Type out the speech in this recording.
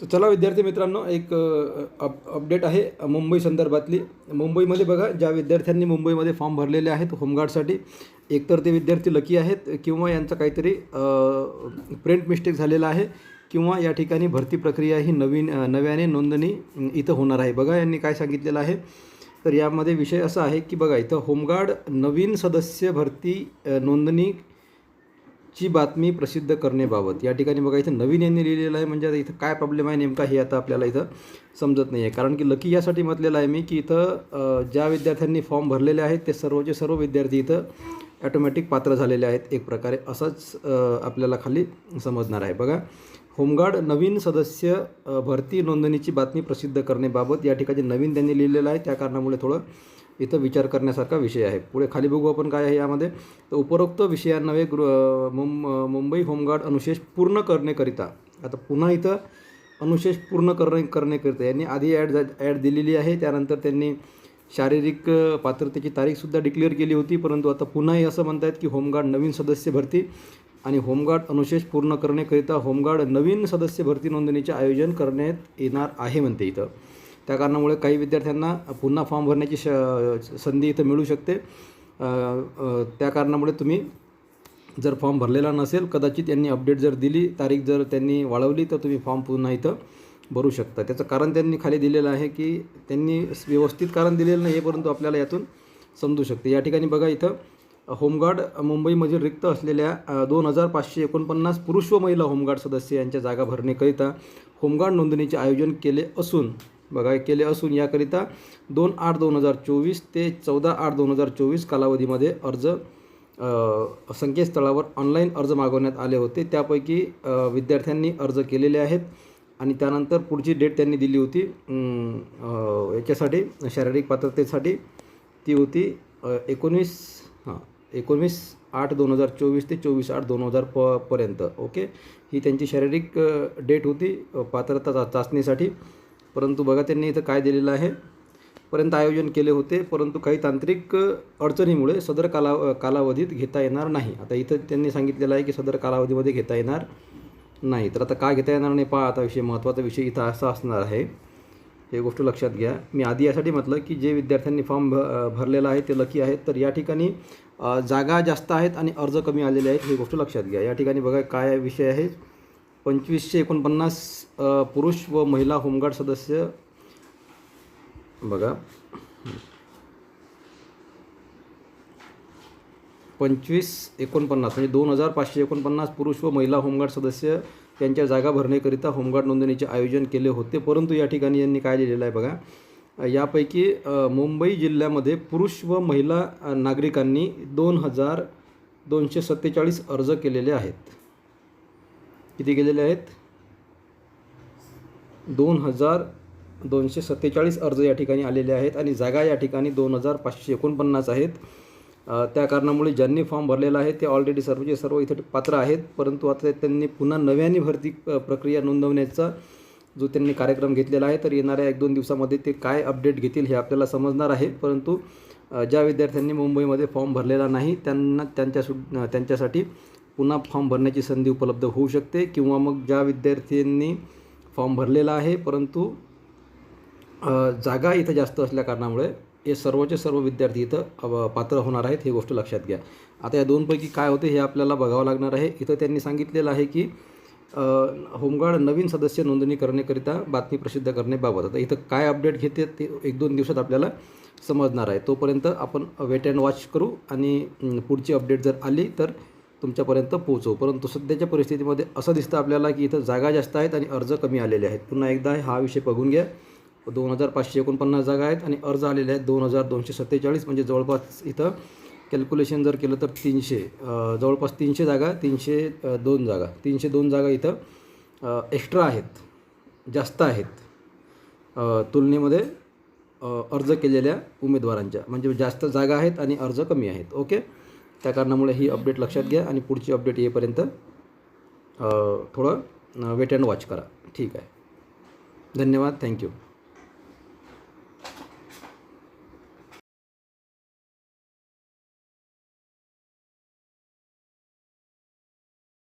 तर चला विद्यार्थी मित्रांनो एक अप अपडेट आहे मुंबई संदर्भातली. मुंबईमध्ये बघा ज्या विद्यार्थ्यांनी मुंबईमध्ये फॉर्म भरलेले आहेत होमगार्डसाठी एकतर ते विद्यार्थी लकी आहेत किंवा यांचं काहीतरी प्रिंट मिस्टेक झालेला आहे किंवा या ठिकाणी भरती प्रक्रिया ही नवीन नव्याने नोंदणी इथं होणार आहे. बघा यांनी काय सांगितलेलं आहे. तर यामध्ये विषय असा आहे की बघा इथं होमगार्ड नवीन सदस्य भरती नोंदणी ची बातमी प्रसिद्ध करण्याबाबत. या ठिकाणी बघा इथं नवीन यांनी लिहिलेलं आहे म्हणजे आता इथं काय प्रॉब्लेम आहे नेमका हे आता आपल्याला इथं समजत नाही आहे कारण की लकी यासाठी म्हटलेलं आहे मी की इथं ज्या विद्यार्थ्यांनी फॉर्म भरलेले आहेत ते सर्वचे सर्व विद्यार्थी इथं ॲटोमॅटिक पात्र झालेले आहेत एक प्रकारे. असंच आपल्याला खाली समजणार आहे. बघा होमगार्ड नवीन सदस्य भरती नोंदणीची बातमी प्रसिद्ध करण्याबाबत या ठिकाणी नवीन त्यांनी लिहिलेलं आहे. त्या कारणामुळे थोडं इथं विचार करण्यासारखा विषय आहे. पुढे खाली बघू आपण काय आहे यामध्ये. तर उपरोक्त विषयांनवे गृह मुं मुंबई होमगार्ड अनुशेष पूर्ण करण्याकरिता आता पुन्हा इथं अनुशेष पूर्ण करणे करण्याकरिता यांनी आधी ॲड ॲड दिलेली आहे. त्यानंतर त्यांनी शारीरिक पात्रतेची तारीखसुद्धा डिक्लेअर केली होती. परंतु आता पुन्हाही असं म्हणत आहेत की होमगार्ड नवीन सदस्य भरती आणि होमगार्ड अनुशेष पूर्ण करण्याकरिता होमगार्ड नवीन सदस्य भरती नोंदणीचे आयोजन करण्यात येणार आहे म्हणते इथं. त्या कारणामुळे काही विद्यार्थ्यांना पुन्हा फॉर्म भरण्याची श संधी इथं मिळू शकते. त्या कारणामुळे तुम्ही जर फॉर्म भरलेला नसेल कदाचित यांनी अपडेट जर दिली तारीख जर त्यांनी वाढवली तर तुम्ही फॉर्म पुन्हा इथं भरू शकता. त्याचं कारण त्यांनी खाली दिलेलं आहे की त्यांनी व्यवस्थित कारण दिलेलं नाही आहे परंतु आपल्याला यातून समजू शकते. या ठिकाणी बघा इथं होमगार्ड मुंबईमधील रिक्त असलेल्या दोन हजार पाचशे एकोणपन्नास पुरुष व महिला होमगार्ड सदस्य यांच्या जागा भरण्याकरिता होमगार्ड नोंदणीचे आयोजन केले असून बघा केले असून याकरिता दोन आठ दोन हजार चोवीस ते चौदा आठ दोन हजार चोवीस कालावधीमध्ये अर्ज संकेतस्थळावर ऑनलाईन अर्ज मागवण्यात आले होते. त्यापैकी विद्यार्थ्यांनी अर्ज केलेले आहेत आणि त्यानंतर पुढची डेट त्यांनी दिली होती. याच्यासाठी शारीरिक पात्रतेसाठी ती होती एकोणीस एकोणवीस हां एकोणवीस आठ दोन हजार चोवीस ते चोवीस आठ दोन हजार प पर्यंत. ओके? ही त्यांची शारीरिक डेट होती पात्रता चा- चाचणीसाठी. परंतु बघा त्यांनी इथं काय दिलेलं आहे. पर्यंत आयोजन केले होते परंतु काही तांत्रिक अडचणीमुळे सदर काला कालावधीत घेता येणार नाही. आता इथं त्यांनी सांगितलेलं आहे की सदर कालावधीमध्ये घेता येणार नाही. तर आता का घेता येणार नाही पहा आता विषय महत्त्वाचा विषय इथं असा असणार आहे. हे गोष्ट लक्षात घ्या. मी आधी यासाठी म्हटलं की जे विद्यार्थ्यांनी फॉर्म भ भरलेला आहे ते लकी आहेत. तर या ठिकाणी जागा जास्त आहेत आणि अर्ज कमी आलेले आहेत ही गोष्ट लक्षात घ्या. या ठिकाणी बघा काय विषय आहे. पंचवीसशे एकोणपन्नास पुरुष व महिला होमगार्ड सदस्य. बघा. पंचवीस एकोणपन्नास म्हणजे दोन हजार पाचशे एकोणपन्नास पुरुष व महिला होमगार्ड सदस्य त्यांच्या जागा भरण्याकरिता होमगार्ड नोंदणीचे आयोजन केले होते. परंतु या ठिकाणी यांनी काय लिहिलेलं आहे बघा. यापैकी मुंबई जिल्ह्यामध्ये पुरुष व महिला नागरिकांनी दोन हजार दोनशे सत्तेचाळीस अर्ज केलेले आहेत. किती गेलेले आहेत? दोन हजार दोनशे सत्तेचाळीस अर्ज या ठिकाणी आलेले आहेत आणि जागा या ठिकाणी दोन हजार पाचशे एकोणपन्नास आहेत. त्या कारणामुळे ज्यांनी फॉर्म भरलेला आहे ते ऑलरेडी सर्वचे सर्व इथे पात्र आहेत. परंतु आता त्यांनी पुन्हा नव्याने भरती प्रक्रिया नोंदवण्याचा जो त्यांनी कार्यक्रम घेतलेला आहे तर येणाऱ्या एक दोन दिवसामध्ये ते काय अपडेट घेतील हे आपल्याला समजणार आहे. परंतु ज्या विद्यार्थ्यांनी मुंबईमध्ये फॉर्म भरलेला नाही त्यांना त्यांच्या सु त्यांच्यासाठी पुन्हा फॉर्म भरण्याची संधी उपलब्ध होऊ शकते किंवा मग ज्या विद्यार्थ्यांनी फॉर्म भरलेला आहे परंतु जागा इथं जास्त असल्या कारणामुळे हे सर्वचे सर्व विद्यार्थी इथं पात्र होणार आहेत ही गोष्ट लक्षात घ्या. आता या दोनपैकी काय होते हे आपल्याला बघावं लागणार आहे. इथं त्यांनी सांगितलेलं आहे की होमगार्ड नवीन सदस्य नोंदणी करण्याकरिता बातमी प्रसिद्ध करण्याबाबत. आता इथं काय अपडेट घेते ते एक दोन दिवसात आपल्याला समजणार आहे. तोपर्यंत आपण वेट अँड वॉच करू आणि पुढची अपडेट जर आली तर तुमच्यापर्यंत पोहोचवू परंतु सध्याच्या परिस्थितीमध्ये असं दिसतं आपल्याला की इथं जागा जास्त आहेत आणि अर्ज कमी आलेले आहेत. पुन्हा एकदा हा विषय बघून घ्या. दोन हजार पाचशे एकोणपन्नास जागा आहेत आणि अर्ज आलेले आहेत दोन हजार दोनशे सत्तेचाळीस म्हणजे जवळपास इथं कॅल्क्युलेशन जर केलं तर तीनशे जवळपास तीनशे जागा तीनशे दोन जागा. तीनशे दोन जागा इथं एक्स्ट्रा आहेत. जास्त आहेत. तुलनेमध्ये अर्ज केलेल्या उमेदवारांच्या. म्हणजे जास्त जागा आहेत आणि अर्ज कमी आहेत. ओके? त्या कारणामुळे ही अपडेट लक्षात घ्या आणि पुढची अपडेट येईपर्यंत थोडं वेट अँड वॉच करा. ठीक आहे. धन्यवाद. थँक्यू